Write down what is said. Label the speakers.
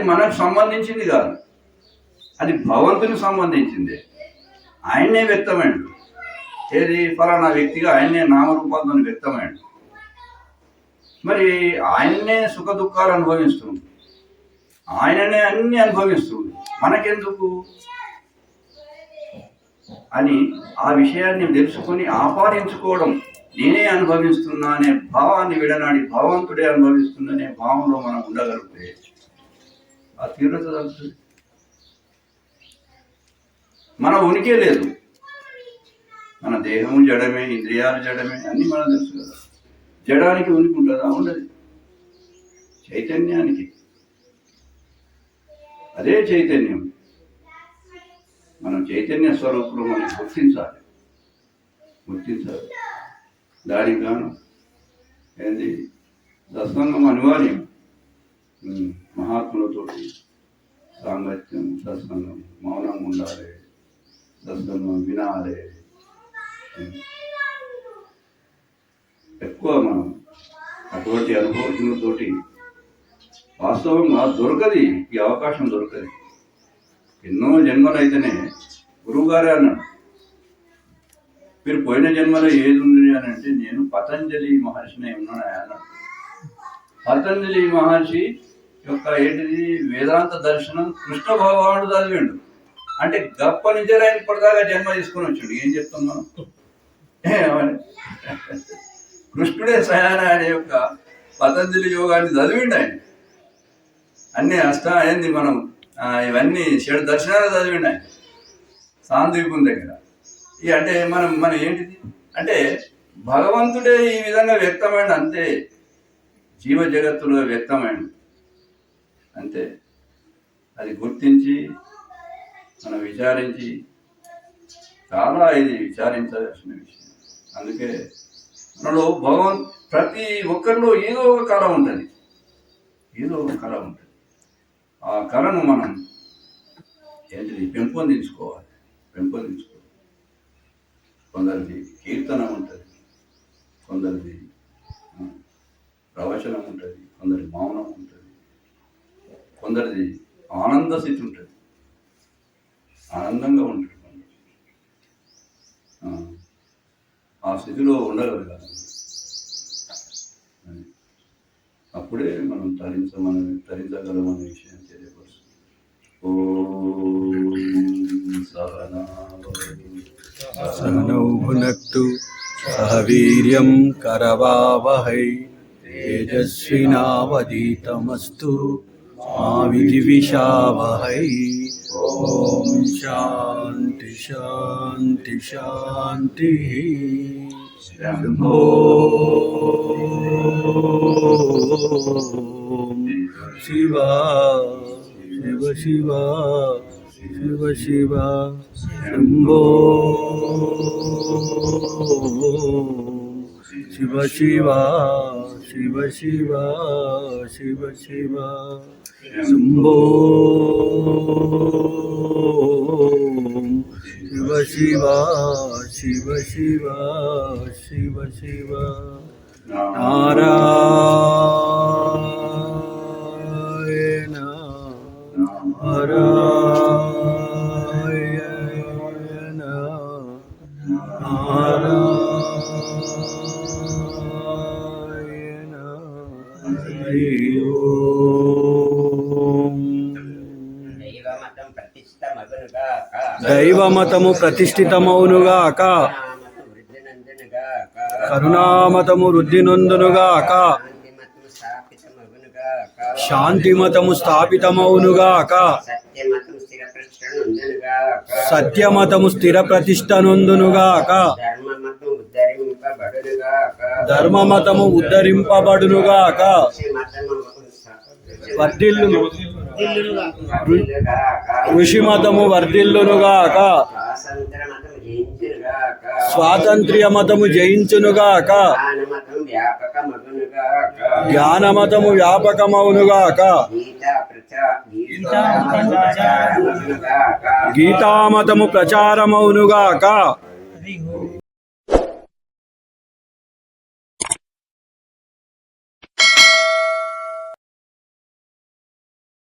Speaker 1: మనకు సంబంధించింది కాదు. అది భగవంతునికి సంబంధించింది. ఆయన్నే వ్యక్తమైండు ఏది ఫలానా వ్యక్తిగా ఆయన్నే నామరూపాలతో వ్యక్తమైండు మరి ఆయన్నే సుఖ దుఃఖాలు అనుభవిస్తుంది. ఆయననే అన్ని అనుభవిస్తుంది. మనకెందుకు? అని ఆ విషయాన్ని తెలుసుకొని ఆపాదించుకోవడం నేనే అనుభవిస్తున్నా అనే భావాన్ని విడనాడి భగవంతుడే అనుభవిస్తుందనే భావంలో మనం ఉండగలిగితే ఆ తీవ్రత తగ్గుతుంది. మన ఉనికే లేదు. మన దేహం జడమే ఇంద్రియాలు జడమే అన్నీ మనం తెలుసు కదా. జడానికి ఉనికి ఉంటుందా? ఉండదు. చైతన్యానికి. అదే చైతన్యం. మనం చైతన్య స్వరూపులు మనం గుర్తించాలి. గుర్తించాలి. దానికి గాను ఏంది? సత్సంగం అనివార్యం. మహాత్ములతోటి సాంగత్యం సత్సంగం మౌనం ఉండాలి సత్సంగం వినాలి. ఎక్కువ మనం అటువంటి అనుభవజ్ఞులతోటి వాస్తవంగా దొరకది ఈ అవకాశం దొరకది. ఎన్నో జన్మలు అయితేనే గురువుగారే అన్నాడు. మీరు పోయిన జన్మలో ఏది ఉంది అని అంటే నేను పతంజలి మహర్షిని ఉన్నాను అన్నాడు. పతంజలి మహర్షి యొక్క ఏంటిది? వేదాంత దర్శనం కృష్ణ భగవానుడు చదివిండు. అంటే గప్ప నుంచే ఆయన ఇప్పటిదాకా జన్మ తీసుకొని వచ్చాడు. ఏం చెప్తున్నాం కృష్ణుడే సయానాయుడు యొక్క పతంజలి యోగాన్ని చదివిండు ఆయన. అన్ని అష్ట అయింది మనం ఇవన్నీ షడు దర్శనాలు చదివిండు ఆయన. సాంద్వీపం దగ్గర. ఇక అంటే మనం మనం ఏంటిది? అంటే భగవంతుడే ఈ విధంగా వ్యక్తమైన అంతే. జీవ జగత్తులో వ్యక్తమైన అంతే అది గుర్తించి మనం విచారించి చాలా ఇది విచారించాల్సిన విషయం. అందుకే మనలో భగవన్ ప్రతి ఒక్కరిలో ఏదో ఒక కళ ఉంటుంది. ఏదో ఒక కళ ఉంటుంది. ఆ కళను మనం ఏంటిది? పెంపొందించుకోవాలి. పెంపొందించుకోవాలి. కొందరిది కీర్తన ఉంటుంది. కొందరిది ప్రవచనం ఉంటుంది. కొందరి మౌనం ఉంటుంది. అందరిది ఆనంద స్థితి ఉంటుంది. ఆనందంగా ఉంటుంది. ఆ స్థితిలో ఉండగలగాలి. అప్పుడే మనం తరించమని తరించగలమనే విషయం తెలియపరుస్తుంది.
Speaker 2: సహవీర్యం కరవావహై. తేజస్వినావదీతమస్తు करवावहै तेजस्विनावधीतमस्तु मा विद्विषावहै ॐ शान्ति शान्ति शान्तिः
Speaker 1: శంభో
Speaker 2: शिवा शिव शिवा शिव शिव शम्भो शिव शिव शिव शिव शिव शिव शम्भो शिव शिवा शिव शिवा शिव शिव नारायण नारायण नारायण
Speaker 3: हरि ओ
Speaker 2: దైవమతము ప్రతిష్ఠితమౌనుగాక.
Speaker 3: నామతం
Speaker 2: కరుణామతము వృద్ధి నొందునుగాక
Speaker 3: శాంతి మతము
Speaker 2: శాంతిమతము స్థాపితమౌనుగాక.
Speaker 3: సత్యమతం స్థిర ప్రతిష్ట నొందునుగాక
Speaker 2: సత్యమతము స్థిర ప్రతిష్టనుందునుగాక
Speaker 3: ధర్మమతం ఉద్ధరింపబడునుగాక
Speaker 2: ధర్మమతము ఉద్ధరింపబడునుగాక.
Speaker 3: వర్ధిల్లు ఋషిమతము వర్ధిల్లునుగాక స్వాతంత్ర్య మతము జయించునుగాక
Speaker 2: వ్యాపకమగునుగాక
Speaker 3: జ్ఞానమతము వ్యాపకమవునుగాక గీతామతము ప్రచారమవునుగాక